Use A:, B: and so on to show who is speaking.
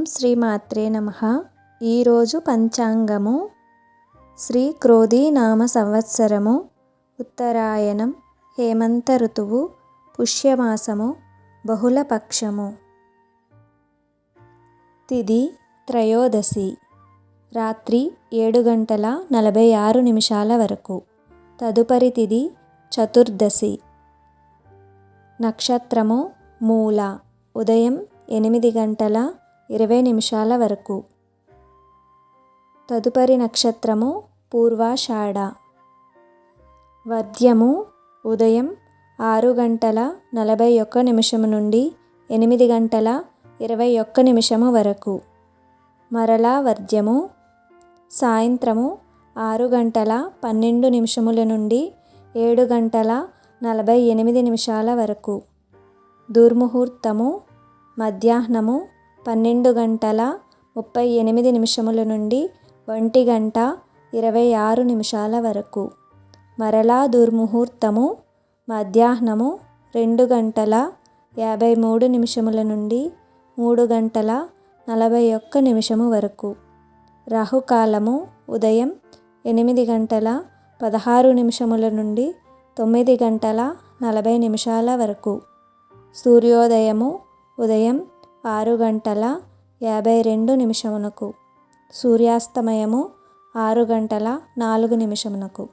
A: ఓం శ్రీ మాత్రే నమ. ఈరోజు పంచాంగము శ్రీ క్రోధీనామ సంవత్సరము ఉత్తరాయణం హేమంత ఋతువు పుష్యమాసము బహుళపక్షము. తిది త్రయోదశి రాత్రి ఏడు గంటల నలభై ఆరు నిమిషాల వరకు. తదుపరి తిది చతుర్దశి నక్షత్రము మూల ఉదయం ఎనిమిది గంటల ఇరవై నిమిషాల వరకు. తదుపరి నక్షత్రము పూర్వాషాఢ. వద్యము ఉదయం ఆరు గంటల నలభై ఒక్క నిమిషము నుండి ఎనిమిది గంటల ఇరవై ఒక్క నిమిషము వరకు. మరలా వర్ధ్యము సాయంత్రము ఆరు గంటల పన్నెండు నిమిషముల నుండి ఏడు గంటల నలభై ఎనిమిది నిమిషాల వరకు. దుర్ముహూర్తము మధ్యాహ్నము పన్నెండు గంటల ముప్పై ఎనిమిది నిమిషముల నుండి ఒంటి గంట ఇరవై ఆరు నిమిషాల వరకు. మరలా దుర్ముహూర్తము మధ్యాహ్నము రెండు గంటల యాభై మూడు నిమిషముల నుండి మూడు గంటల నలభై ఒక్క నిమిషము వరకు. రాహుకాలము ఉదయం ఎనిమిది గంటల పదహారు నిమిషముల నుండి తొమ్మిది గంటల నలభై నిమిషాల వరకు. సూర్యోదయము ఉదయం ఆరు గంటల యాభై రెండు నిమిషమునకు. సూర్యాస్తమయము ఆరు గంటల నాలుగు నిమిషమునకు.